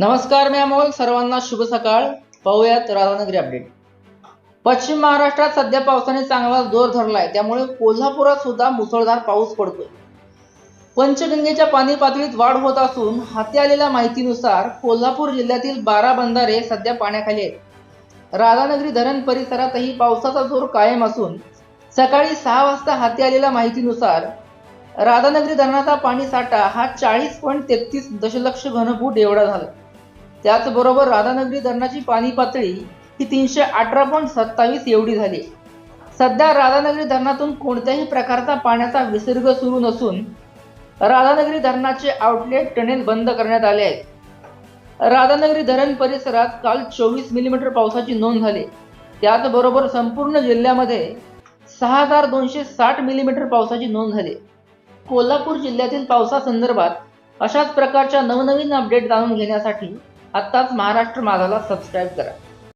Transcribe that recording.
नमस्कार मी अमोल सर्वांना शुभ सकाळ. पाहूयात राधानगरी अपडेट पश्चिम महाराष्ट्रात सध्या पावसाने चांगला जोर धरलाय. त्यामुळे कोल्हापुरात सुद्धा मुसळधार पाऊस पडतोय. पंचगंगेच्या पाणी पातळीत वाढ होत असून हाती आलेल्या माहितीनुसार कोल्हापूर जिल्ह्यातील बारा बंधारे सध्या पाण्याखाली आहेत. राधानगरी धरण परिसरातही पावसाचा जोर कायम असून सकाळी सहा वाजता हाती आलेल्या माहितीनुसार राधानगरी धरणाचा पाणी साठा हा चाळीस पॉईंट तेहतीस दशलक्ष घनफूट एवढा झाला. त्याचबरोबर राधानगरी धरणाची पाणी पातळी ही तीनशे अठरा पॉईंट सत्तावीस एवढी झाली. सध्या राधानगरी धरणातून कोणत्याही प्रकारचा पाण्याचा विसर्ग सुरू नसून राधानगरी धरणाचे आउटलेट टनेल बंद करण्यात आले आहेत. राधानगरी धरण परिसरात काल चोवीस मिलीमीटर पावसाची नोंद झाली. त्याचबरोबर संपूर्ण जिल्ह्यामध्ये सहा हजार दोनशे साठ मिलीमीटर पावसाची नोंद झाली. कोल्हापूर जिल्ह्यातील पावसासंदर्भात अशाच प्रकारच्या नवनवीन अपडेट जाणून घेण्यासाठी आत्ताच महाराष्ट्र माझाला सबस्क्राईब करा.